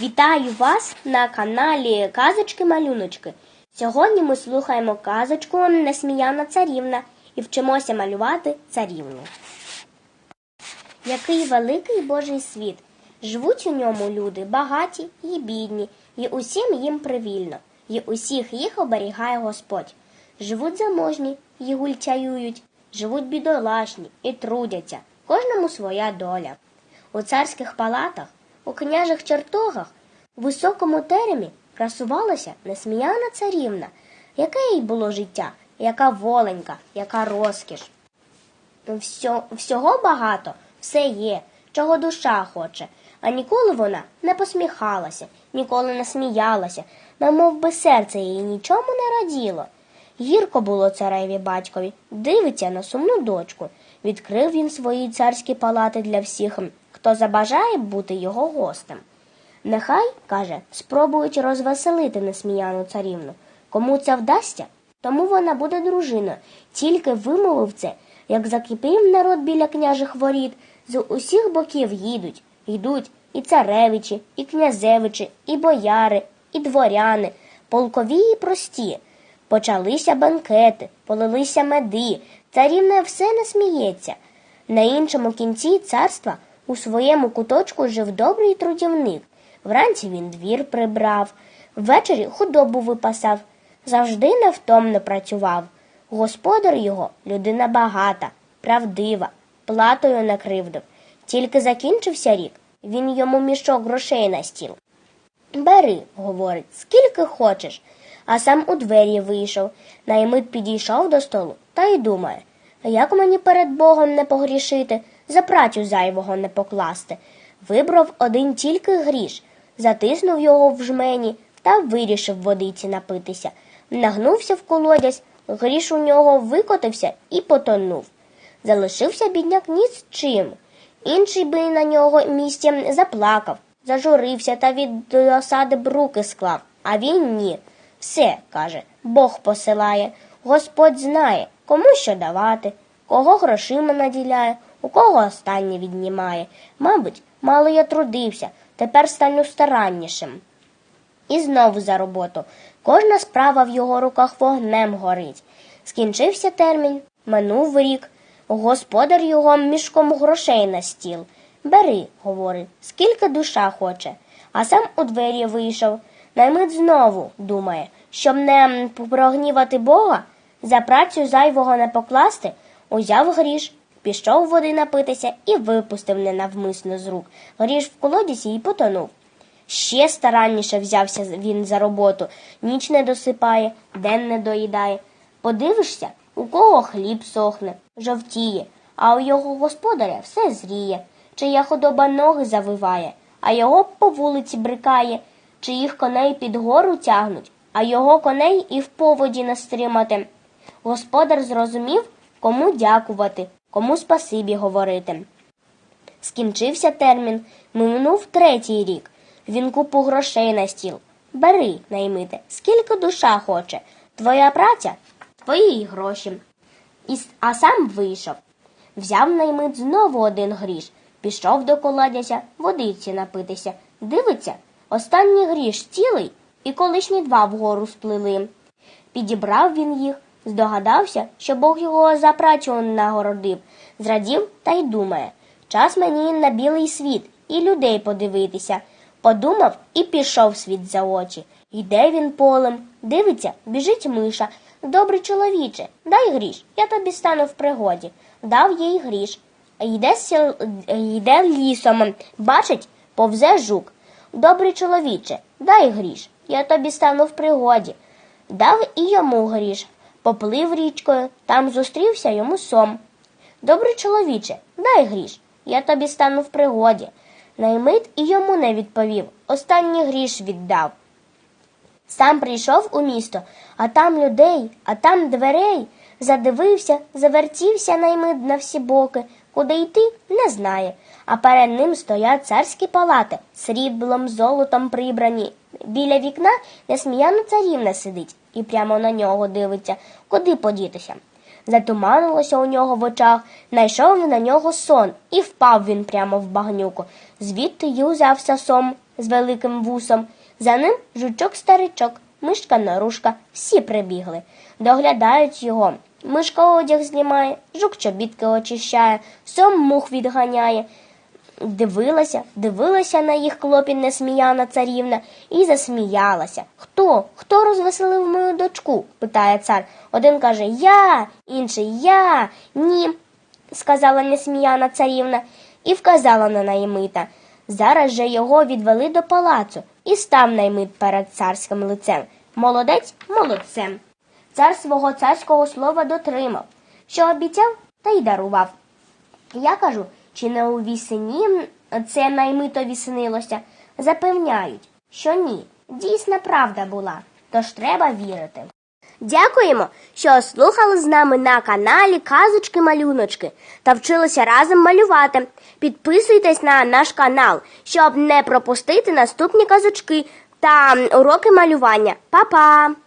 Вітаю вас на каналі Казочки-малюночки. Сьогодні ми слухаємо казочку Несміяна царівна і вчимося малювати царівну. Який великий Божий світ! Живуть у ньому люди багаті і бідні, і усім їм привільно, і усіх їх оберігає Господь. Живуть заможні і гультяюють, живуть бідолашні і трудяться, кожному своя доля. У царських палатах, у княжих чертогах, у високому теремі красувалася несміяна царівна, яке їй було життя, яка воленька, яка розкіш. Всьо, всього багато, все є, чого душа хоче, а ніколи вона не посміхалася, ніколи не сміялася, намов би серце її нічому не раділо. Гірко було цареві батькові, дивиться на сумну дочку. Відкрив він свої царські палати для всіх, хто забажає бути його гостем. Нехай, каже, спробують розвеселити несміяну царівну. Кому це вдасться, тому вона буде дружиною. Тільки вимовив це, як закипів народ біля княжих воріт, з усіх боків їдуть, йдуть і царевичі, і князевичі, і бояри, і дворяни, полкові і прості. Почалися банкети, полилися меди, царівна все не сміється. На іншому кінці царства у своєму куточку жив добрий трудівник. Вранці він двір прибрав, ввечері худобу випасав, завжди невтомно працював. Господар його людина багата, правдива, платою накривдив. Тільки закінчився рік, він йому мішок грошей на стіл. Бери, говорить, скільки хочеш. А сам у двері вийшов. Наймит підійшов до столу та й думає, як мені перед Богом не погрішити, за працю зайвого не покласти. Вибрав один тільки гріш, затиснув його в жмені та вирішив водиці напитися. Нагнувся в колодязь, гріш у нього викотився і потонув. Залишився бідняк ні з чим. Інший би на нього місці заплакав, зажурився та від досади бруки склав, а він ні. Все, каже, Бог посилає, Господь знає, кому що давати, кого грошима наділяє, у кого останнє віднімає. Мабуть, мало я трудився, тепер стану стараннішим. І знову за роботу. Кожна справа в його руках вогнем горить. Скінчився термін, минув рік. Господар його мішком грошей на стіл. Бери, говорить, скільки душа хоче. А сам у двері вийшов. Наймит знову думає, щоб не прогнівати Бога, за працю зайвого не покласти, узяв гріш, пішов води напитися і випустив ненавмисно з рук. Гріш в колодязі і потонув. Ще старанніше взявся він за роботу, ніч не досипає, день не доїдає. Подивишся, у кого хліб сохне, жовтіє, а у його господаря все зріє, чия худоба ноги завиває, а його по вулиці брикає, чиїх коней під гору тягнуть, а його коней і в поводі не стримати. Господар зрозумів, кому дякувати, кому спасибі говорити. Скінчився термін, минув третій рік. Він купу грошей на стіл. Бери, наймите, скільки душа хоче. Твоя праця твої гроші. І, а сам вийшов. Взяв наймит знову один гріш, пішов до колодязя, водиці напитися. Дивиться, останній гріш цілий, і колишні два вгору сплили. Підібрав він їх, здогадався, що Бог його за працю нагородив, зрадів та й думає час мені на білий світ і людей подивитися. Подумав і пішов світ за очі. Йде він полем, дивиться, біжить миша. Добрий чоловіче, дай гріш, я тобі стану в пригоді. Дав їй гріш. Йде, сіл... йде лісом, бачить, повзе жук. Добрий чоловіче, дай гріш, я тобі стану в пригоді. Дав і йому гріш. Поплив річкою, там зустрівся йому сом. Добрий чоловіче, дай гріш, я тобі стану в пригоді. Наймит і йому не відповів, останній гріш віддав. Сам прийшов у місто, а там людей, а там дверей. Задивився, завертівся наймит на всі боки, куди йти не знає. А перед ним стоять царські палати, сріблом, золотом прибрані. Біля вікна несміяна царівна сидить і прямо на нього дивиться, куди подітися. Затуманилося у нього в очах, найшов на нього сон, і впав він прямо в багнюку. Звідти й узявся сом з великим вусом. За ним жучок-старичок, мишка нарушка, всі прибігли. Доглядають його. Мишка одяг знімає, жук чобітки очищає, сом мух відганяє. Дивилася, дивилася на їх клопіт несміяна царівна і засміялася. Хто? Хто розвеселив мою дочку? питає цар. Один каже Я, інший я. Ні, сказала несміяна царівна і вказала на наймита. Зараз же його відвели до палацу і став наймит перед царським лицем. Молодець молодцем. Цар свого царського слова дотримав, що обіцяв, та й дарував. Я кажу, чи не у вісні це наймитові снилося? Запевняють, що ні. Дійсна правда була, тож треба вірити. Дякуємо, що слухали з нами на каналі Казочки Малюночки та вчилися разом малювати. Підписуйтесь на наш канал, щоб не пропустити наступні казочки та уроки малювання. Па-па!